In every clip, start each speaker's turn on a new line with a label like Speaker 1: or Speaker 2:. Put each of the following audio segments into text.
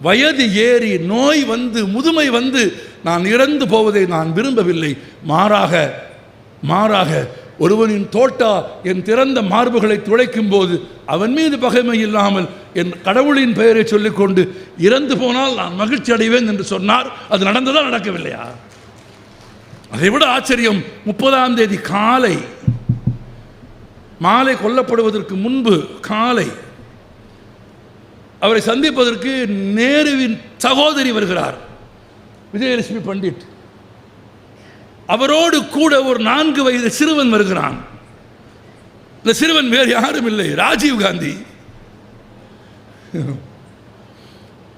Speaker 1: வயது ஏறி நோய் வந்து முதுமை வந்து நான் இறந்து போவதை நான் விரும்பவில்லை. மாறாக மாறாக ஒருவனின் தோட்டா என் திறந்த மார்புகளை துளைக்கும் போது அவன் மீது பகைமை இல்லாமல் என் கடவுளின் பெயரை சொல்லிக்கொண்டு இறந்து போனால் நான் மகிழ்ச்சி அடைவேன் என்று சொன்னார். அது நடந்ததா நடக்கவில்லையா? அதை விட ஆச்சரியம் முப்பதாம் தேதி காலை மாலை கொல்லப்படுவதற்கு முன்பு காலை அவரை சந்திப்பதற்கு நேருவின் சகோதரி வருகிறார். விஜயலட்சுமி பண்டிட். அவரோடு கூட ஒரு நான்கு வயது சிறுவன் வருகிறான். இந்த சிறுவன் வேறு யாரும் இல்லை ராஜீவ் காந்தி.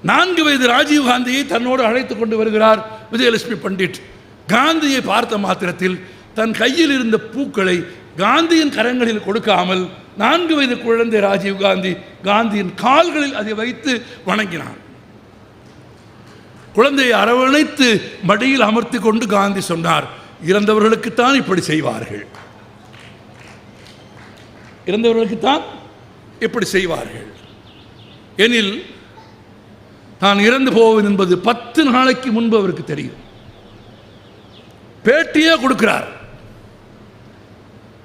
Speaker 1: நான்கு வயது ராஜீவ் காந்தியை தன்னோடு அழைத்துக் கொண்டு வருகிறார் விஜயலட்சுமி பண்டிட். காந்தியை பார்த்த மாத்திரத்தில் தன் கையில் இருந்த பூக்களை காந்தியின் கரங்களில் கொடுக்காமல் நான்கு வயது குழந்தை ராஜீவ் காந்தி காந்தியின் கால்களில் அதை வைத்து வணங்கினான் குழந்தையை அரவணைத்து மடியில் அமர்த்தி கொண்டு காந்தி சொன்னார் இறந்தவர்களுக்குத்தான் இப்படி செய்வார்கள். இறந்தவர்களுக்குத்தான் இப்படி செய்வார்கள். எனில் நான் இறந்து போவேன் என்பது பத்து நாளைக்கு முன்பு அவருக்கு தெரியும். பேட்டியே கொடுக்கிறார்.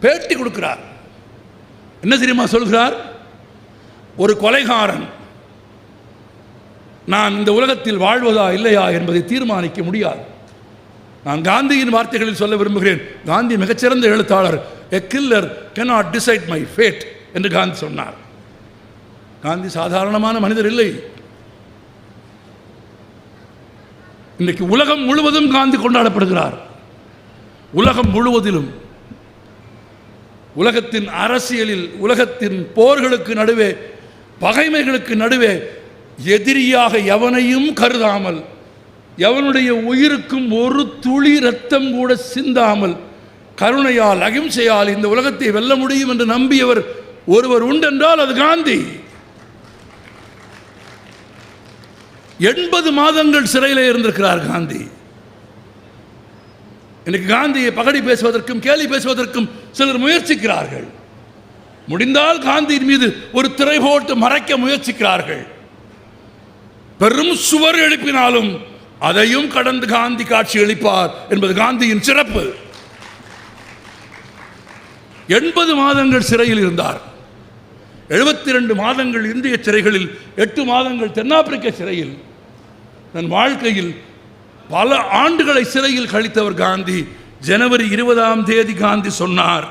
Speaker 1: பேட்டி கொடுக்கிறார். என்ன தெரியுமா சொல்கிறார்? ஒரு கொலைகாரன் நான் இந்த உலகத்தில் வாழ்வதா இல்லையா என்பதை தீர்மானிக்க முடியாது. நான் காந்தியின் வார்த்தைகளில் சொல்ல விரும்புகிறேன். காந்தி மிகச்சிறந்த எழுத்தாளர். A killer cannot decide my fate என்று காந்தி சொன்னார். காந்தி சாதாரணமான மனிதர் இல்லை. இன்றைக்கு உலகம் முழுவதும் காந்தி கொண்டாடப்படுகிறார். உலகம் முழுவதிலும் உலகத்தின் அரசியலில் உலகத்தின் போர்களுக்கு நடுவே பகைமைகளுக்கு நடுவே எதிரியாக எவனையும் கருதாமல் எவனுடைய உயிருக்கும் ஒரு துளி ரத்தம் கூட சிந்தாமல் கருணையால் அகிம்சையால் இந்த உலகத்தை வெல்ல முடியும் என்று நம்பியவர் ஒருவர் உண்டென்றால் அது காந்தி. எண்பது மாதங்கள் சிறையில் இருந்திருக்கிறார் காந்தி. இன்னைக்கு காந்தியை பகடி பேசுவதற்கும் கேலி பேசுவதற்கும் சிலர் முயற்சிக்கிறார்கள். முடிந்தால் காந்தியின் மீது ஒரு திரை போட்டு மறைக்க முயற்சிக்கிறார்கள். பெரும் சுவர் எழுப்பினாலும் அதையும் கடந்து காந்தி காட்சி அளிப்பார் என்பது காந்தியின் சிறப்பு. எண்பது மாதங்கள் சிறையில் இருந்தார். எழுபத்தி ரெண்டு மாதங்கள் இந்திய சிறைகளில் எட்டு மாதங்கள் தென்னாப்பிரிக்க சிறையில். தன் வாழ்க்கையில் பல ஆண்டுகளை சிறையில் கழித்தவர் காந்தி. ஜனவரி இருபதாம் தேதி காந்தி சொன்னார்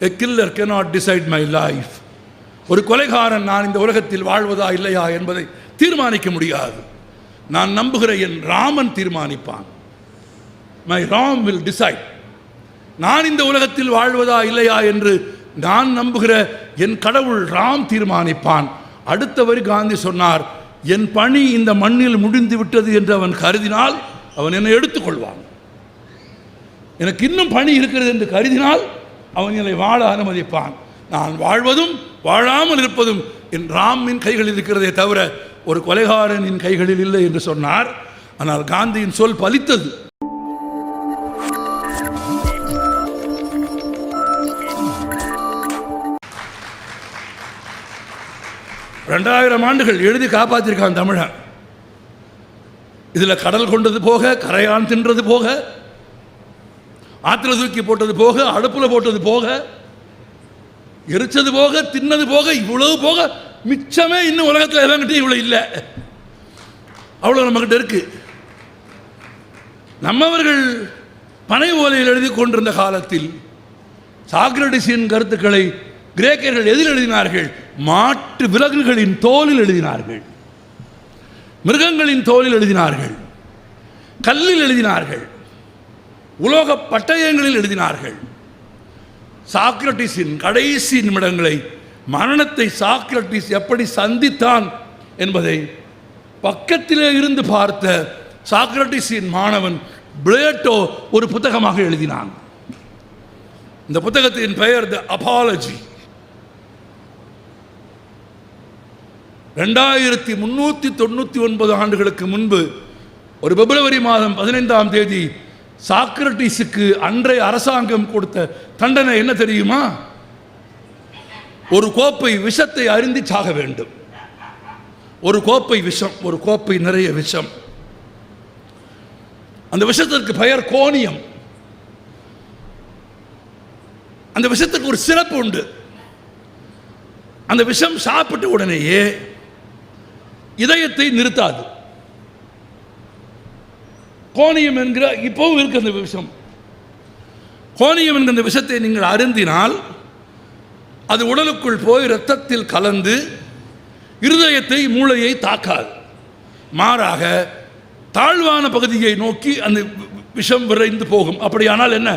Speaker 1: a killer cannot decide my life ஒரு கொலைகாரன் நான் இந்த உலகத்தில் வாழ்வதா இல்லையா என்பதை தீர்மானிக்க முடியாது. நான் நம்புகிற என் ராமன் தீர்மானிப்பான். மை ராம் வில் டிசைட் நான் இந்த உலகத்தில் வாழ்வதா இல்லையா என்று நான் நம்புகிற என் கடவுள் ராம் தீர்மானிப்பான். அடுத்த வரி காந்தி சொன்னார் என் பணி இந்த மண்ணில் முடிந்து விட்டது என்று அவன் கருதினால் அவன் என்னை எடுத்துக்கொள்வான். எனக்கு இன்னும் பணி இருக்கிறது என்று கருதினால் அவன் என்னை வாழ அனுமதிப்பான். நான் வாழ்வதும் வாழாமல் இருப்பதும் என் ராமின் கைகளில் இருக்கிறதே தவிர ஒரு கொலைகாரனின் கைகளில் இல்லை என்று சொன்னார். ஆனால் காந்தியின் சொல் பலித்தது. ரெண்டாயிரம் ஆண்டுகள் எழுதி காப்பாற்றிருக்கான் தமிழன். இதில் கடல் கொண்டது போக கரையான் தின்றது போக ஆற்றுல தூக்கி போட்டது போக அடுப்பில் போட்டது போக எரிச்சது போக தின்னது போக இவ்வளவு போக மிச்சமே இன்னும் உலகத்தில் எவங்கிட்ட இவ்வளோ இல்லை. அவ்வளோ நம்மக்கிட்ட இருக்கு. நம்மவர்கள் பனை ஓலையில் எழுதி கொண்டிருந்த காலத்தில் சாக்ரடிஸின் கருத்துக்களை கிரேக்கர்கள் எதில் எழுதினார்கள்? மாட்டு விலங்குகளின் தோலில் எழுதினார்கள். மிருகங்களின் தோலில் எழுதினார்கள். கல்லில் எழுதினார்கள். உலோக பட்டயங்களில் எழுதினார்கள். சாக்ரட்டிஸின் கடைசி நிமிடங்களை மரணத்தை சாக்ரட்டிஸ் எப்படி சந்தித்தான் என்பதை பக்கத்திலே இருந்து பார்த்த சாக்ரட்டிஸின் மாணவன் பிளேட்டோ ஒரு புத்தகமாக எழுதினான். இந்த புத்தகத்தின் பெயர் த அபாலஜி. ரெண்டாயிரத்தி முன்னூற்றி தொண்ணூற்றி ஒன்பது ஆண்டுகளுக்கு முன்பு ஒரு பிப்ரவரி மாதம் பதினைந்தாம் தேதி சாக்ரட்டிஸுக்கு அன்றைய அரசாங்கம் கொடுத்த தண்டனை என்ன தெரியுமா? ஒரு கோப்பை விஷத்தை அருந்தி சாக வேண்டும். ஒரு கோப்பை விஷம் ஒரு கோப்பை நிறைய விஷம். அந்த விஷத்திற்கு பெயர் கோணியம் அந்த விஷத்துக்கு ஒரு சிறப்பு உண்டு. அந்த விஷம் சாப்பிட்ட உடனேயே இதயத்தை நிறுத்தாது. கோணியம் என்கிற இப்பவும் இருக்கு அந்த விஷம். கோணியம் என்கிற அந்த விஷத்தை நீங்கள் அருந்தினால் அது உடலுக்குள் போய் இரத்தத்தில் கலந்து இருதயத்தை மூளையை தாக்காது. மாறாக தாழ்வான பகுதியை நோக்கி அந்த விஷம் விரைந்து போகும். அப்படியானால் என்ன?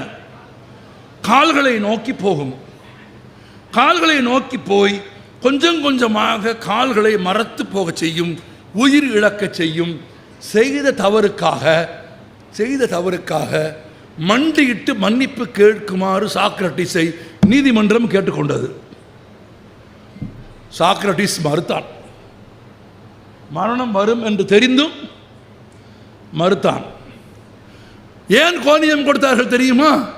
Speaker 1: கால்களை நோக்கி போகும். கால்களை நோக்கி போய் கொஞ்சம் கொஞ்சமாக கால்களை மறத்து போக செய்யும் உயிர் இழக்கச் செய்யும் செய்த தவறுக்காக செய்த தவறுக்காக மண்டியிட்டு மன்னிப்பு கேட்குமாறு சாக்ரட்டிஸை நீதிமன்றம் கேட்டுக்கொண்டது. சாக்ரட்டிஸ் மறுத்தான். மரணம் வரும் என்று தெரிந்தும் மறுத்தான். ஏன் கோணியம் கொடுத்தார்கள் தெரியுமா?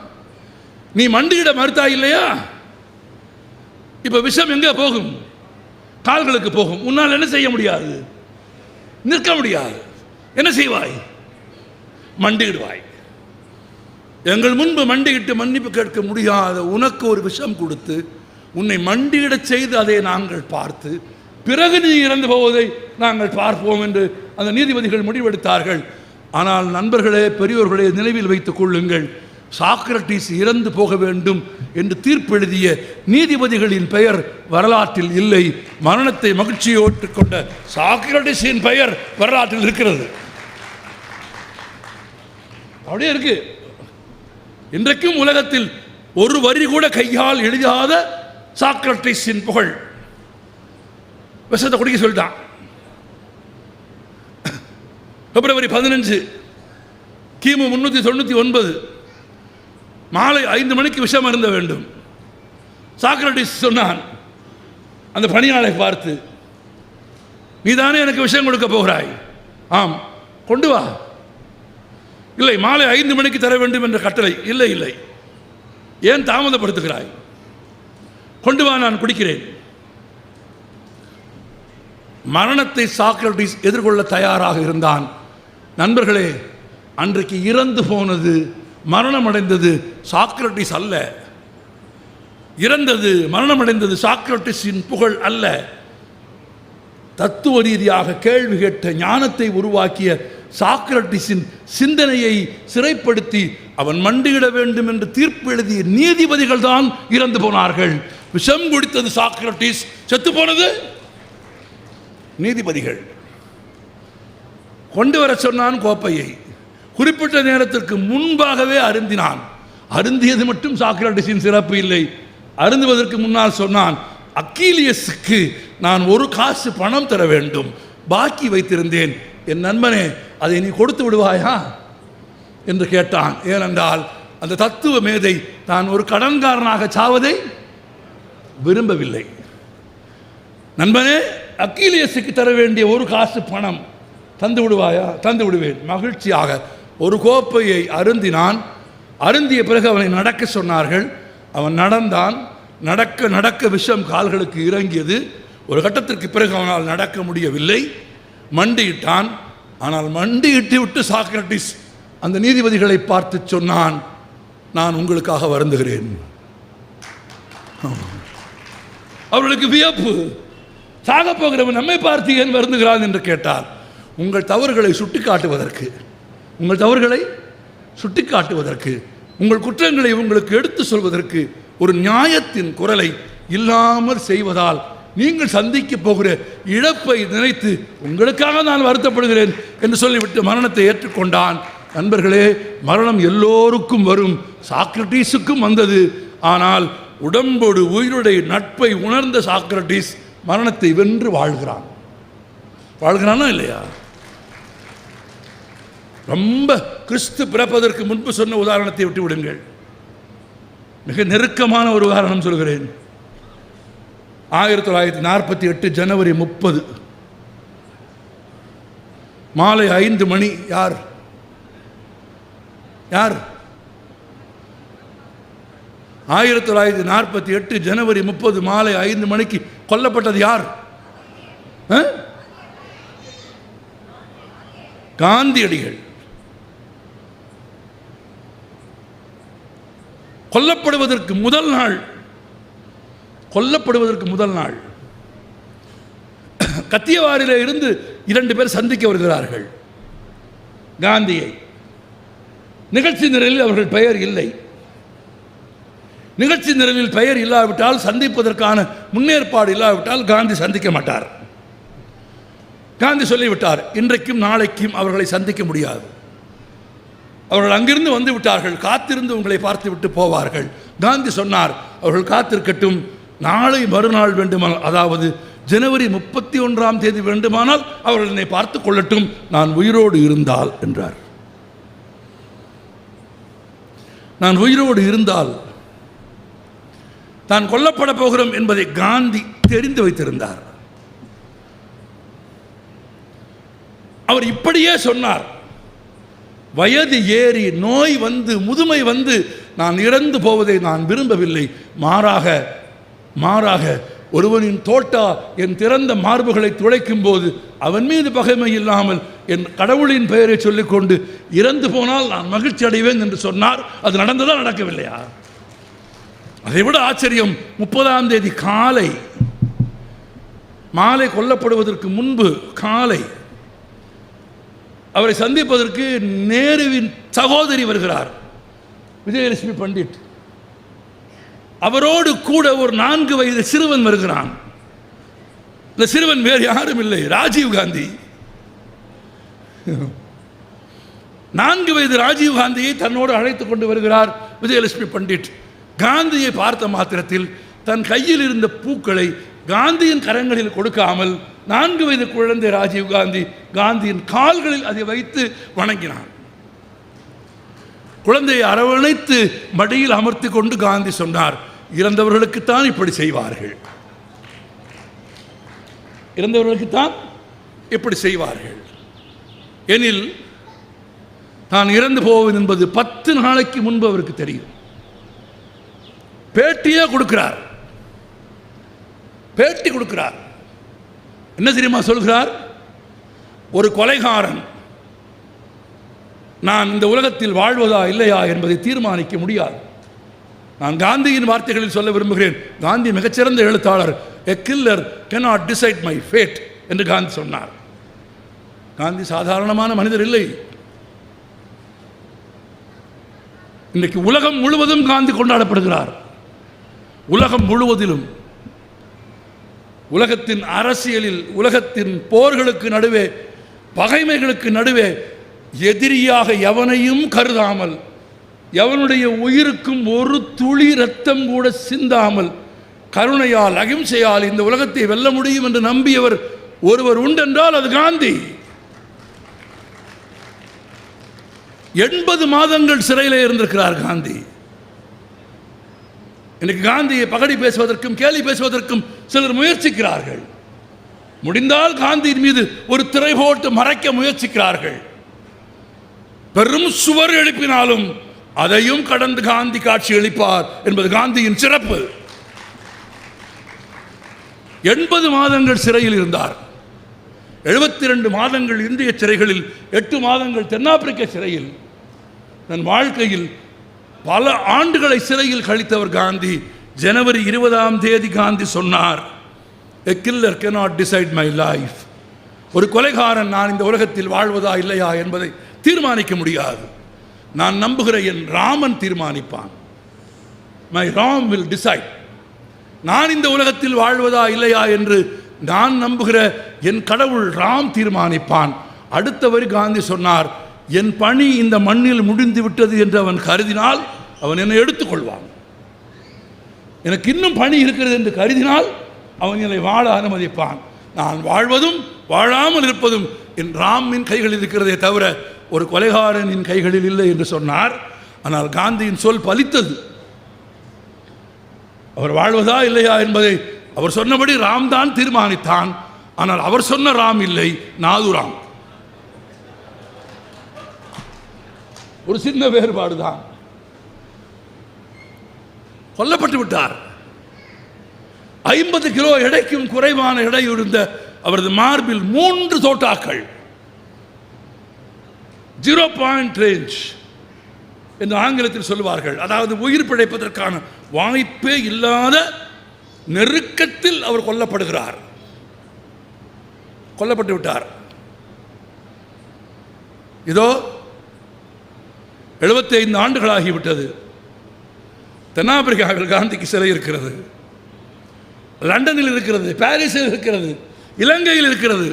Speaker 1: நீ மண்டியிட மறுத்தா இல்லையா? இப்ப விஷம் எங்க போகும்? கால்களுக்கு போகும். உன்னால் என்ன செய்ய முடியாது? நிற்க முடியாது. என்ன செய்வாய்? மண்டியிடுவாய் எங்கள் முன்பு மண்டியிட்டு மன்னிப்பு கேட்க முடியாத உனக்கு ஒரு விஷம் கொடுத்து உன்னை மண்டியிடச் செய்து அதை நாங்கள் பார்த்து பிறகு நீ இறந்து போவதை நாங்கள் பார்ப்போம் என்று அந்த நீதிபதிகள் முடிவெடுத்தார்கள். ஆனால் நண்பர்களே பெரியோர்களே நினைவில் வைத்துக் கொள்ளுங்கள். சாக்ரட்டிஸ் இறந்து போக வேண்டும் என்று தீர்ப்பு எழுதிய நீதிபதிகளின் பெயர் வரலாற்றில் இல்லை. மரணத்தை மகிழ்ச்சியோட்டு கொண்ட சாக்ரட்டிஸின் பெயர் வரலாற்றில் இருக்கிறது. அப்படியே இருக்கு. இன்றைக்கும் உலகத்தில் ஒரு வரி கூட கையால் எழுதாத சாக்ரட்டிஸின் புகழ். விஷத்தை குடிக்க சொல்லிட்டான். பிப்ரவரி பதினஞ்சு கிமு முன்னூற்றி தொண்ணூற்றி ஒன்பது மாலை ஐந்து மணிக்கு விஷம் அருந்த வேண்டும். சாக்ரட்டிஸ் சொன்னான். அந்த பணியாளை பார்த்து நீதானே எனக்கு விஷயம் கொடுக்க போகிறாய்? ஆம் கொண்டு வா. இல்லை மாலை ஐந்து மணிக்கு தர வேண்டும் என்ற கட்டளை. இல்லை இல்லை. ஏன் தாமதப்படுத்துகிறாய்? கொண்டு வா நான் குடிக்கிறேன். மரணத்தை சாக்ரட்டிஸ் எதிர்கொள்ள தயாராக இருந்தான். நண்பர்களே அன்றைக்கு இறந்து போனது மரணமடைந்தது சாக்ரட்டிஸ் அல்ல. இறந்தது மரணமடைந்தது சாக்ரட்டிஸின் புகழ் அல்ல. தத்துவ ரீதியாக கேள்வி கேட்ட ஞானத்தை உருவாக்கிய சாக்ரட்டிஸின் சிந்தனையை சிறைப்படுத்தி அவன் மண்டியிட வேண்டும் என்று தீர்ப்பு எழுதிய நீதிபதிகள் தான் இறந்து போனார்கள். விஷம் குடித்தது சாக்ரட்டிஸ். செத்து போனது நீதிபதிகள். கொண்டு வர சொன்னான் கோப்பையை. குறிப்பிட்ட நேரத்திற்கு முன்பாகவே அருந்தினான். அருந்தியது மட்டும் சாக்ரட்டிஸின் சிறப்பு இல்லை. அருந்துவதற்கு முன்னால் சொன்னான் அக்கீலியஸுக்கு நான் ஒரு காசு பணம் தர வேண்டும். பாக்கி வைத்திருந்தேன். என் நண்பனே அதை நீ கொடுத்து விடுவாயா? என்று கேட்டான். ஏனென்றால் அந்த தத்துவ மேதை தான் ஒரு கடன்காரனாக சாவதை விரும்பவில்லை. நண்பனே அக்கீலியஸுக்கு தர வேண்டிய ஒரு காசு பணம் தந்து விடுவாயா? தந்து விடுவேன். மகிழ்ச்சியாக ஒரு கோப்பையை அருந்தினான். அருந்திய பிறகு அவனை நடக்க சொன்னார்கள். அவன் நடந்தான். நடக்க நடக்க விஷம் கால்களுக்கு இறங்கியது. ஒரு கட்டத்திற்கு பிறகு அவனால் நடக்க முடியவில்லை. மண்டியிட்டான். ஆனால் மண்டியிட்டு விட்டு சாக்ரட்டிஸ் அந்த நீதிபதிகளை பார்த்து சொன்னான் நான் உங்களுக்காக வருந்துகிறேன். அவர்களுக்கு வியப்பு. சாக போகிறவன் நம்மை பார்த்து ஏன் வருந்துகிறான் என்று கேட்டார். உங்கள் தவறுகளை சுட்டிக்காட்டுவதற்கு. உங்கள் தவறுகளை சுட்டிக்காட்டுவதற்கு உங்கள் குற்றங்களை உங்களுக்கு எடுத்து சொல்வதற்கு ஒரு நியாயத்தின் குரலை இல்லாமல் செய்வதால் நீங்கள் சந்திக்க போகிற இழப்பை நினைத்து உங்களுக்காக நான் வருத்தப்படுகிறேன் என்று சொல்லிவிட்டு மரணத்தை ஏற்றுக்கொண்டான். நண்பர்களே மரணம் எல்லோருக்கும் வரும். சாக்ரட்டீஸுக்கும் வந்தது. ஆனால் உடம்போடு உயிருடைய நட்பை உணர்ந்த சாக்ரட்டீஸ் மரணத்தை வென்று வாழ்கிறான். வாழ்கிறானா இல்லையா? ரொம்ப கிறிஸ்து பிறப்பதற்கு முன்பு சொன்ன உதாரணத்தை விட்டு விடுங்கள் மிக நெருக்கமான ஒரு உதாரணம் சொல்கிறேன். ஆயிரத்தி தொள்ளாயிரத்தி நாற்பத்தி எட்டு ஜனவரி முப்பது. மாலை ஐந்து மணி யார்? யார்? ஆயிரத்தி தொள்ளாயிரத்தி நாற்பத்தி எட்டு ஜனவரி முப்பது மாலை ஐந்து மணிக்கு கொல்லப்பட்டது யார்? காந்தியடிகள். கொல்லப்படுவதற்கு முதல் நாள். கொல்லப்படுவதற்கு முதல் நாள். கத்தியவாரில இருந்து இரண்டு பேர் சந்திக்க வருகிறார்கள். காந்தியை. நிகழ்ச்சி நிரலில் அவர்கள் பெயர் இல்லை. நிகழ்ச்சி நிரலில் பெயர் இல்லாவிட்டால் சந்திப்பதற்கான முன்னேற்பாடு இல்லாவிட்டால் காந்தி சந்திக்க மாட்டார். காந்தி சொல்லிவிட்டார் இன்றைக்கும் நாளைக்கும் அவர்களை சந்திக்க முடியாது. அவர்கள் அங்கிருந்து வந்து விட்டார்கள் காத்திருந்து உங்களை பார்த்து விட்டு போவார்கள். காந்தி சொன்னார் அவர்கள் காத்திருக்கட்டும் நாளை மறுநாள் வேண்டுமானால் அதாவது ஜனவரி முப்பத்தி ஒன்றாம் தேதி வேண்டுமானால் அவர்கள் என்னை பார்த்து கொள்ளட்டும் நான் உயிரோடு இருந்தால் என்றார். நான் உயிரோடு இருந்தால் தான் கொல்லப்பட போகிறோம் என்பதை காந்தி தெரிந்து வைத்திருந்தார். அவர் இப்படியே சொன்னார் வயது ஏறி நோய் வந்து முதுமை வந்து நான் இறந்து போவதை நான் விரும்பவில்லை. மாறாக மாறாக ஒருவனின் தோட்டா என் திறந்த மார்புகளை துளைக்கும் போது அவன் மீது பகைமை இல்லாமல் என் கடவுளின் பெயரை சொல்லிக்கொண்டு இறந்து போனால் நான் மகிழ்ச்சி அடைவேன் என்று சொன்னார். அது நடந்ததா நடக்கவில்லையா? அதை விட ஆச்சரியம் முப்பதாம் தேதி காலை மாலை கொல்லப்படுவதற்கு முன்பு காலை அவரை சந்திப்பதற்கு நேருவின் சகோதரி வருகிறார். விஜயலட்சுமி பண்டிட். அவரோடு கூட ஒரு நான்கு வயது சிறுவன் வருகிறான். இந்த சிறுவன் வேறு யாரும் இல்லை ராஜீவ் காந்தி. நான்கு வயது ராஜீவ் காந்தியை தன்னோடு அழைத்து கொண்டு வருகிறார் விஜயலட்சுமி பண்டிட். காந்தியை பார்த்த மாத்திரத்தில் தன் கையில் இருந்த பூக்களை காந்தியின் கரங்களில் கொடுக்காமல் நான்கு வயது குழந்தை ராஜீவ் காந்தி காந்தியின் கால்களில் அதை வைத்து வணங்கினான் குழந்தையை அரவணைத்து மடியில் அமர்த்தி கொண்டு காந்தி சொன்னார் இறந்தவர்களுக்குத்தான் இப்படி செய்வார்கள். இறந்தவர்களுக்குத்தான் இப்படி செய்வார்கள். எனில் தான் இறந்து போவேன் என்பது பத்து நாளைக்கு முன்பு அவருக்கு தெரியும். பேட்டியே கொடுக்கிறார். பேட்டி கொடுக்கிறார். என்ன தெரியுமா சொல்கிறார்? ஒரு கொலைகாரன் நான் இந்த உலகத்தில் வாழ்வதா இல்லையா என்பதை தீர்மானிக்க முடியாது. நான் காந்தியின் வார்த்தைகளில் சொல்ல விரும்புகிறேன். காந்தி மிகச்சிறந்த எழுத்தாளர். A killer cannot decide my fate என்று காந்தி சொன்னார். காந்தி சாதாரணமான மனிதர் இல்லை. இன்றைக்கு உலகம் முழுவதும் காந்தி கொண்டாடப்படுகிறார். உலகம் முழுவதிலும் உலகத்தின் அரசியலில் உலகத்தின் போர்களுக்கு நடுவே பகைமைகளுக்கு நடுவே எதிரியாக எவனையும் கருதாமல் எவனுடைய உயிருக்கும் ஒரு துளி ரத்தம் கூட சிந்தாமல் கருணையால் அகிம்சையால் இந்த உலகத்தை வெல்ல முடியும் என்று நம்பியவர் ஒருவர் உண்டென்றால் அது காந்தி. எண்பது மாதங்கள் சிறையிலே இருந்திருக்கிறார் காந்தி. இன்னைக்கு காந்தியை பகடி பேசுவதற்கும் கேலி பேசுவதற்கும் சிலர் முயற்சிக்கிறார்கள். முடிந்தால் காந்தியின் மீது ஒரு திரை போட்டு மறைக்க முயற்சிக்கிறார்கள். பெரும் சுவர் எழுப்பினாலும் அதையும் கடந்து காந்தி காட்சி அளிப்பார் என்பது காந்தியின் சிறப்பு. எண்பது மாதங்கள் சிறையில் இருந்தார். எழுபத்தி ரெண்டு மாதங்கள் இந்திய சிறைகளில் எட்டு மாதங்கள் தென்னாப்பிரிக்க சிறையில். தன் வாழ்க்கையில் பல ஆண்டுகளை சிறையில் கழித்தவர் காந்தி. ஜனவரி இருபதாம் தேதி காந்தி சொன்னார் a killer cannot decide my life ஒரு கொலைகாரன் நான் இந்த உலகத்தில் வாழ்வதா இல்லையா என்பதை தீர்மானிக்க முடியாது. நான் நம்புகிற என் ராமன் தீர்மானிப்பான். மை ராம் வில் டிசைட் நான் இந்த உலகத்தில் வாழ்வதா இல்லையா என்று நான் நம்புகிற என் கடவுள் ராம் தீர்மானிப்பான். அடுத்த வரி காந்தி சொன்னார் என் பணி இந்த மண்ணில் முடிந்து விட்டது என்று அவன் கருதினால் அவன் என்னை எடுத்துக்கொள்வான். எனக்கு இன்னும் பணி இருக்கிறது என்று கருதினால் அவன் என்னை வாழ அனுமதிப்பான். நான் வாழ்வதும் வாழாமல் இருப்பதும் என் ராமின் கைகளில் இருக்கிறதே தவிர ஒரு கொலைகாரனின் கைகளில் இல்லை என்று சொன்னார். ஆனால் காந்தியின் சொல் பலித்தது. அவர் வாழ்வதா இல்லையா என்பதை அவர் சொன்னபடி ராம் தான் தீர்மானித்தான். ஆனால் அவர் சொன்ன ராம் இல்லை நாதுராம். ஒரு சின்ன வேறுபாடு தான் கொல்லப்பட்டு விட்டார். ஐம்பது கிலோ எடைக்கும் குறைவான எடை இருந்த அவரது மார்பில் மூன்று தோட்டாக்கள். ஜீரோ பாயிண்ட் ரேஞ்ச் என்று ஆங்கிலத்தில் சொல்லுவார்கள். அதாவது உயிர் பிழைப்பதற்கான வாய்ப்பே இல்லாத நெருக்கத்தில் அவர் கொல்லப்படுகிறார். கொல்லப்பட்டு விட்டார். இதோ 75 ஐந்து ஆண்டுகளாகிவிட்டது தென்னாப்பிரிக்காவில் காந்திக்கு சிலை இருக்கிறது. லண்டனில் இருக்கிறது பாரிஸில் இருக்கிறது இலங்கையில் இருக்கிறது.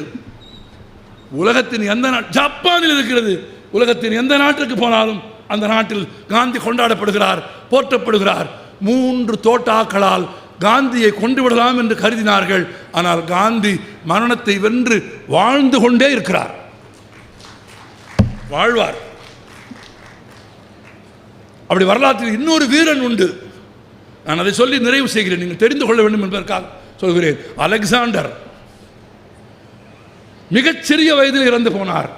Speaker 1: உலகத்தின் எந்த நா ஜப்பானில் இருக்கிறது. உலகத்தின் எந்த நாட்டுக்கு போனாலும் அந்த நாட்டில் காந்தி கொண்டாடப்படுகிறார் போற்றப்படுகிறார். மூன்று தோட்டாக்களால் காந்தியை கொண்டு விடலாம் என்று கருதினார்கள். ஆனால் காந்தி மரணத்தை வென்று வாழ்ந்து கொண்டே இருக்கிறார். வாழ்வார். அப்படி வரலாற்றில் இன்னொரு வீரன் உண்டு. நான் அதை சொல்லி நிறைவு செய்கிறேன். நீங்கள் தெரிந்து கொள்ள வேண்டும் என்பதற்காக சொல்கிறேன். அலெக்சாண்டர். மிகச்சிறிய வயதில் இறந்து போனார்.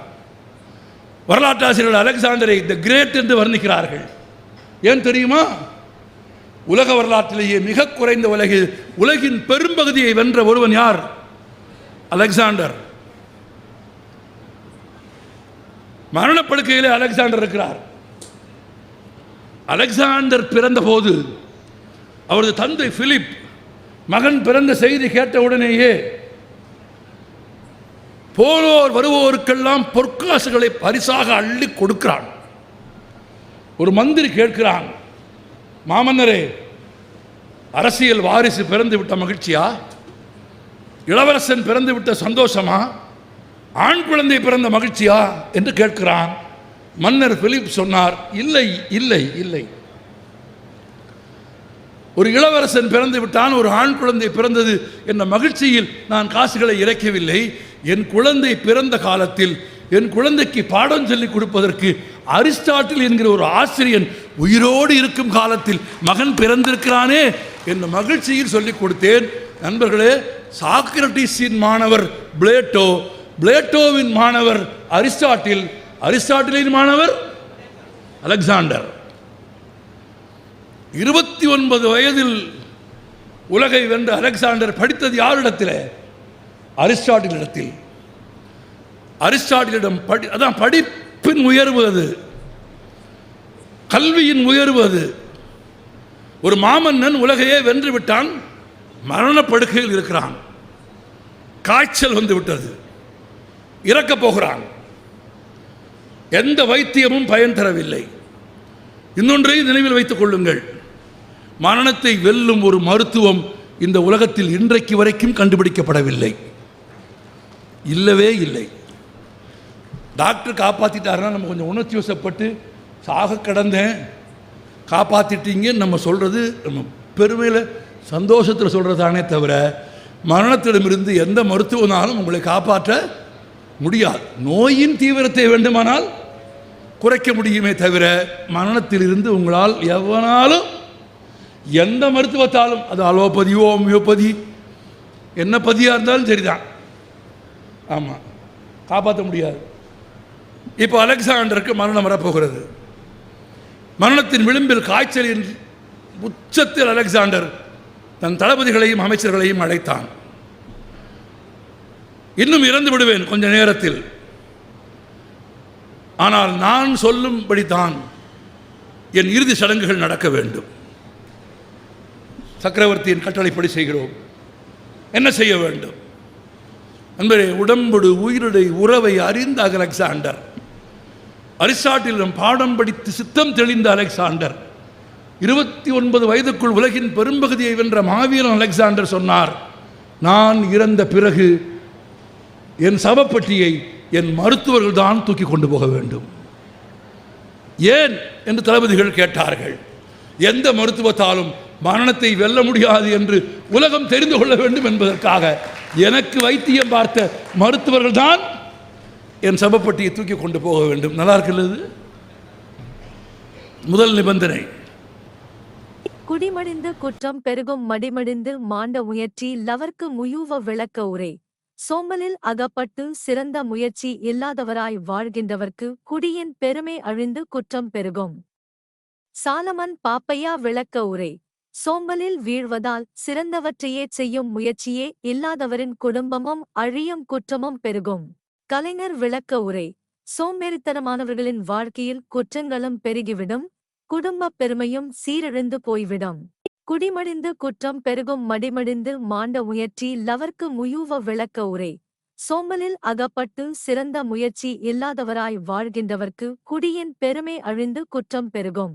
Speaker 1: வரலாற்றாசிரியர்கள் அலெக்சாண்டரை த கிரேட் என்று வர்ணிக்கிறார்கள். ஏன் தெரியுமா? உலக வரலாற்றிலேயே மிக குறைந்த உலகில் உலகின் பெரும்பகுதியை வென்ற ஒருவன் யார்? அலெக்சாண்டர். மரணப்படுக்கையிலே அலெக்சாண்டர் இருக்கிறார். அலெக்சாண்டர் பிறந்தபோது அவரது தந்தை பிலிப் மகன் பிறந்த செய்தி கேட்ட உடனேயே வருவோருக்கெல்லாம் பொற்காசுகளை பரிசாக அள்ளி கொடுக்கிறான். ஒரு மந்திரி கேட்கிறான் மாமன்னரே அரசியல் வாரிசு பிறந்து விட்ட மகிழ்ச்சியா? இளவரசன் பிறந்து விட்ட சந்தோஷமா? ஆண் குழந்தை பிறந்த மகிழ்ச்சியா? என்று கேட்கிறான். மன்னர் பிலிப் சொன்னார் இல்லை இல்லை இல்லை. ஒரு இளவரசன் பிறந்து விட்டான் ஒரு ஆண் குழந்தை பிறந்தது என்ற மகிழ்ச்சியில் நான் காசுகளை இறைக்கவில்லை. என் குழந்தை பிறந்த காலத்தில் என் குழந்தைக்கு பாடம் சொல்லிக் கொடுப்பதற்கு அரிஸ்டாட்டில் என்கிற ஒரு ஆசிரியன் உயிரோடு இருக்கும் காலத்தில் மகன் பிறந்திருக்கிறானே என்ற மகிழ்ச்சியில் சொல்லிக் கொடுத்தேன். நண்பர்களே சாக்ரட்டிஸின் மாணவர் பிளேட்டோ பிளேட்டோவின் மாணவர் அரிஸ்டாட்டில் அரிஸ்டாட்டிலின் மாணவர் அலெக்சாண்டர். இருபத்தி ஒன்பது வயதில் உலகை வென்ற அலெக்சாண்டர் படித்தது யாரிடத்தில்? அரிஸ்டாட்டிலிடத்தில். அரிஸ்டாட்டிலிடம் படி அதான் படிப்பின் உயர்வு அது. கல்வியின் உயர்வு அது. ஒரு மாமன்னன் உலகையே வென்று விட்டான் மரணப்படுக்கையில் இருக்கிறான். காய்ச்சல் வந்து விட்டது. இறக்கப் போகிறான். எந்த வைத்தியமும் பயன் தரவில்லை. இன்னொன்றை நினைவில் வைத்துக் கொள்ளுங்கள். மரணத்தை வெல்லும் ஒரு மருத்துவம் இந்த உலகத்தில் இன்றைக்கு வரைக்கும் கண்டுபிடிக்கப்படவில்லை. இல்லவே இல்லை. டாக்டர் காப்பாற்றிட்டாருன்னா நம்ம கொஞ்சம் உணர்ச்சி வசப்பட்டு சாக கடந்தேன். காப்பாற்றிட்டீங்கன்னு நம்ம சொல்கிறது நம்ம பெருமையில் சந்தோஷத்தில் சொல்கிறதானே தவிர மரணத்திடமிருந்து எந்த மருத்துவனாலும் உங்களை காப்பாற்ற முடியாது. நோயின் தீவிரத்தை வேண்டுமானால் குறைக்க முடியுமே தவிர மரணத்திலிருந்து உங்களால் எவனாலும் எந்த மருத்துவத்தாலும் அது அலோபதியோ ஹோமியோபதி என்ன பதியாக இருந்தாலும் சரிதான். ஆமாம் காப்பாற்ற முடியாது. இப்போ அலெக்சாண்டருக்கு மரணம் வரப்போகிறது. மரணத்தின் விளிம்பில் காய்ச்சலின் உச்சத்தில் அலெக்சாண்டர் தன் தளபதிகளையும் அமைச்சர்களையும் அழைத்தான். இன்னும் இறந்து விடுவேன் கொஞ்ச நேரத்தில். ஆனால் நான் சொல்லும்படித்தான் என் இறுதி சடங்குகள் நடக்க வேண்டும். சக்கரவர்த்தியின் கட்டளைப்படி செய்கிறோம். என்ன செய்ய வேண்டும்? நண்பரே உடம்புடு உயிரிடை உறவை அறிந்த அலெக்சாண்டர். அரிஸ்டாட்டிலும் பாடம் படித்து சித்தம் தெளிந்த அலெக்சாண்டர். இருபத்தி ஒன்பது வயதுக்குள் உலகின் பெரும்பகுதியை வென்ற மாவீரன் அலெக்சாண்டர் சொன்னார் நான் இறந்த பிறகு என் சவப்பட்டியை என் மருத்துவர்கள் தான் தூக்கி கொண்டு போக வேண்டும். ஏன்? என்று தளபதிகள் கேட்டார்கள். எந்த மருத்துவத்தாலும் மரணத்தை வெல்ல முடியாது என்று உலகம் தெரிந்து கொள்ள வேண்டும் என்பதற்காக எனக்கு வைத்தியம் பார்த்த மருத்துவர்கள் தான் என் சபப்பட்டியை தூக்கி கொண்டு போக வேண்டும். நல்லா இருக்கிறது முதல் நிபந்தனை.
Speaker 2: குடிமடிந்து குற்றம் பெருகும் மடிமடிந்து மாண்ட முயற்சி லவர்க்கு முயூவ விளக்க உரை. சோம்பலில் அகப்பட்டு சிறந்த முயற்சி இல்லாதவராய் வாழ்கின்றவர்க்கு குடியின் பெருமை அழிந்து குற்றம் பெருகும். சாலமன் பாப்பையா விளக்க உரை. சோம்பலில் வீழ்வதால் சிறந்தவற்றையே செய்யும் முயற்சியே இல்லாதவரின் குடும்பமும் அழியும் குற்றமும் பெருகும். கலைஞர் விளக்க உரை. சோம்பேறித்தனமானவர்களின் வாழ்க்கையில் குற்றங்களும் பெருகிவிடும் குடும்பப் பெருமையும் சீரழிந்து போய்விடும். குடிமடிந்து குற்றம் பெருகும் மடிமடிந்து மாண்ட முயற்சி லவர்க்கு முயூவ விளக்க உரை. சோம்பலில் அகப்பட்டு சிறந்த முயற்சி இல்லாதவராய் வாழ்கின்றவர்க்கு குடியின் பெருமை அழிந்து குற்றம் பெருகும்.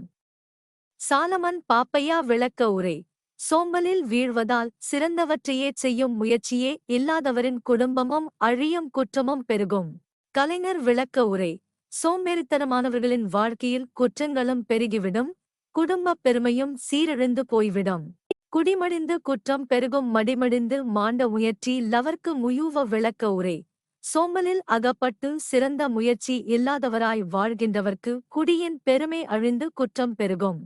Speaker 2: சாலமன் பாப்பையா விளக்க உரை. சோம்பலில் வீழ்வதால் சிறந்தவற்றையே செய்யும் முயற்சியே இல்லாதவரின் குடும்பமும் அழியும் குற்றமும் பெருகும். கலைஞர் விளக்க உரை. சோம்பேறித்தனமானவர்களின் வாழ்க்கையில் குற்றங்களும் பெருகிவிடும். குடும்பப் பெருமையும் சீரழிந்து போய்விடும். குடிமடிந்து குற்றம் பெருகும் மடிமடிந்து மாண்ட முயற்சி லவர்க்கு முயூவ விளக்க உரை. சோம்பலில் அகப்பட்டு சிறந்த முயற்சி இல்லாதவராய் வாழ்கின்றவர்க்கு குடியின் பெருமை அழிந்து குற்றம் பெருகும்.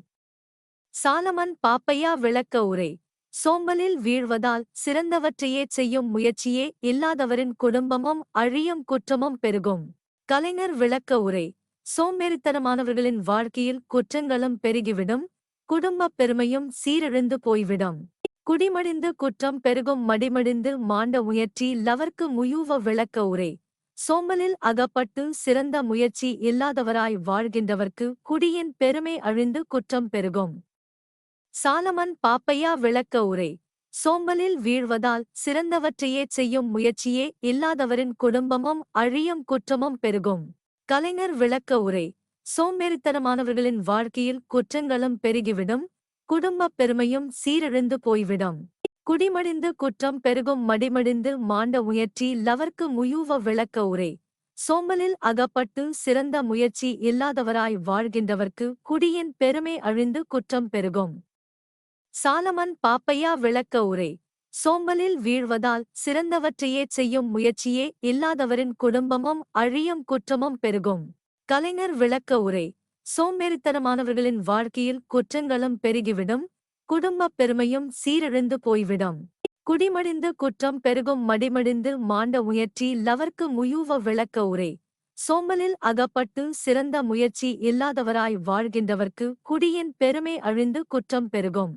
Speaker 2: சாலமன் பாப்பையா விளக்க உரை. சோம்பலில் வீழ்வதால் சிறந்தவற்றையே செய்யும் முயற்சியே இல்லாதவரின் குடும்பமும் அழியும் குற்றமும் பெருகும். கலைஞர் விளக்க உரை. சோம்பேறித்தனமானவர்களின் வாழ்க்கையில் குற்றங்களும் பெருகிவிடும் குடும்பப் பெருமையும் சீரழிந்து போய்விடும். குடிமடிந்து குற்றம் பெருகும் மடிமடிந்து மாண்ட முயற்சி லவர்க்கு முயூவ விளக்க உரை. சோம்பலில் அகப்பட்டு சிறந்த முயற்சி இல்லாதவராய் வாழ்கின்றவர்க்கு குடியின் பெருமை அழிந்து குற்றம் பெருகும். சாலமன் பாப்பையா விளக்க உரை. சோம்பலில் வீழ்வதால் சிறந்தவற்றையே செய்யும் முயற்சியே இல்லாதவரின் குடும்பமும் அழியும் குற்றமும் பெருகும். கலைஞர் விளக்க உரை. சோம்பேறித்தனமானவர்களின் வாழ்க்கையில் குற்றங்களும் பெருகிவிடும். குடும்பப் பெருமையும் சீரழிந்து போய்விடும். குடிமடிந்து குற்றம் பெருகும் மடிமடிந்து மாண்ட முயற்சி லவர்க்கு முயூவ விளக்க உரை. சோம்பலில் அகப்பட்டு சிறந்த முயற்சி இல்லாதவராய் வாழ்கின்றவர்க்கு குடியின் பெருமை அழிந்து குற்றம் பெருகும். சாலமன் பாப்பையா விளக்க உரை. சோம்பலில் வீழ்வதால் சிறந்தவற்றையே செய்யும் முயற்சியே இல்லாதவரின் குடும்பமும் அழியும் குற்றமும் பெருகும். கலைஞர் விளக்க உரை. சோம்பேறித்தனமானவர்களின் வாழ்க்கையில் குற்றங்களும் பெருகிவிடும். குடும்பப் பெருமையும் சீரழிந்து போய்விடும். குடிமடிந்து குற்றம் பெருகும் மடிமடிந்து மாண்ட முயற்சி லவர்க்கு முயூவ விளக்க உரை. சோம்பலில் அகப்பட்டு சிறந்த முயற்சி இல்லாதவராய் வாழ்கின்றவர்க்கு குடியின் பெருமை அழிந்து குற்றம் பெருகும்.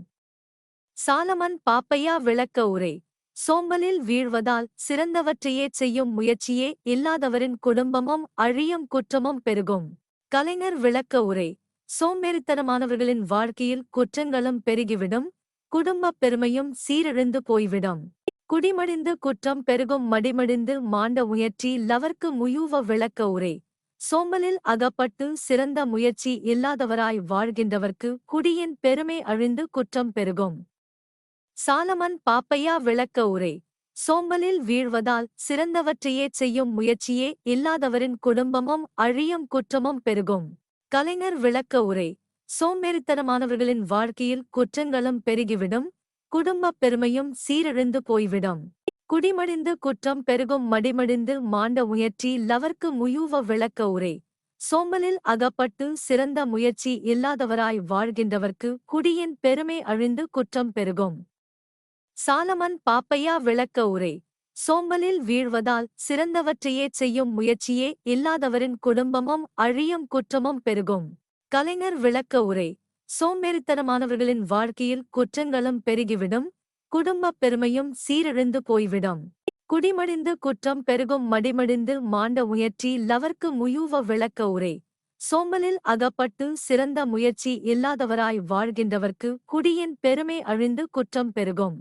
Speaker 2: சாலமன் பாப்பையா விளக்க உரை. சோம்பலில் வீழ்வதால் சிறந்தவற்றையே செய்யும் முயற்சியே இல்லாதவரின் குடும்பமும் அழியும் குற்றமும் பெருகும். கலைஞர் விளக்க உரை. சோம்பேறித்தனமானவர்களின் வாழ்க்கையில் குற்றங்களும் பெருகிவிடும் குடும்பப் பெருமையும் சீரழிந்து போய்விடும். குடிமடிந்து குற்றம் பெருகும் மடிமடிந்து மாண்ட முயற்சி லவர்க்கு முயூவ விளக்க உரை. சோம்பலில் அகப்பட்டு சிறந்த முயற்சி இல்லாதவராய் வாழ்கின்றவர்க்கு குடியின் பெருமை அழிந்து குற்றம் பெருகும். சாலமன் பாப்பையா விளக்க உரை. சோம்பலில் வீழ்வதால் சிறந்தவற்றையே செய்யும் முயற்சியே இல்லாதவரின் குடும்பமும் அழியும் குற்றமும் பெருகும். கலைஞர் விளக்க உரை. சோம்பேறித்தனமானவர்களின் வாழ்க்கையில் குற்றங்களும் பெருகிவிடும் குடும்பப் பெருமையும் சீரழிந்து போய்விடும். குடிமடிந்து குற்றம் பெருகும் மடிமடிந்து மாண்ட முயற்சி லவர்க்கு முயூவ விளக்க உரை. சோம்பலில் அகப்பட்டு சிறந்த முயற்சி இல்லாதவராய் வாழ்கின்றவர்க்கு குடியின் பெருமை அழிந்து குற்றம் பெருகும். சாலமன் பாப்பையா விளக்க உரை. சோம்பலில் வீழ்வதால் சிறந்தவற்றையே செய்யும் முயற்சியே இல்லாதவரின் குடும்பமும் அழியும் குற்றமும் பெருகும். கலைஞர் விளக்க உரை. சோம்பேறித்தனமானவர்களின் வாழ்க்கையில் குற்றங்களும் பெருகிவிடும் குடும்பப் பெருமையும் சீரழிந்து போய்விடும். குடிமடிந்து குற்றம் பெருகும் மடிமடிந்து மாண்ட முயற்சி லவர்க்கு முயூவ விளக்க உரை. சோம்பலில் அகப்பட்டு சிறந்த முயற்சி இல்லாதவராய் வாழ்கின்றவர்க்கு குடியின் பெருமை அழிந்து குற்றம் பெருகும்.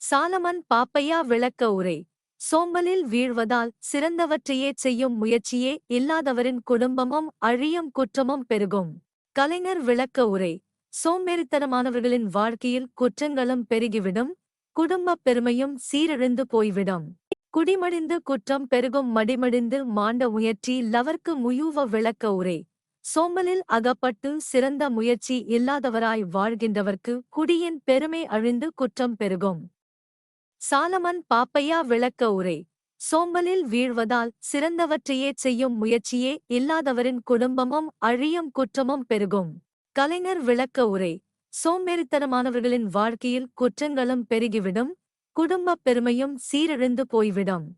Speaker 2: சாலமன் பாப்பையா விளக்க உரை. சோம்பலில் வீழ்வதால் சிறந்தவற்றையே செய்யும் முயற்சியே இல்லாதவரின் குடும்பமும் அழியும் குற்றமும் பெருகும். கலைஞர் விளக்க உரை. சோம்பேறித்தனமானவர்களின் வாழ்க்கையில் குற்றங்களும் பெருகிவிடும் குடும்பப் பெருமையும் சீரழிந்து போய்விடும். குடிமடிந்து குற்றம் பெருகும் மடிமடிந்து மாண்ட முயற்சி லவர்க்கு முயூவ விளக்க உரை. சோம்பலில் அகப்பட்டு சிறந்த முயற்சி இல்லாதவராய் வாழ்கின்றவர்க்கு குடியின் பெருமை அழிந்து குற்றம் பெருகும். சாலமன் பாப்பையா விளக்க உரை. சோம்பலில் வீழ்வதால் சிறந்தவற்றையே செய்யும் முயற்சியே இல்லாதவரின் குடும்பமும் அழியும் குற்றமும் பெருகும். கலைஞர் விளக்க உரை. சோம்பேறித்தனமானவர்களின் வாழ்க்கையில் குற்றங்களும் பெருகிவிடும் குடும்பப் பெருமையும் சீரழிந்து போய்விடும்.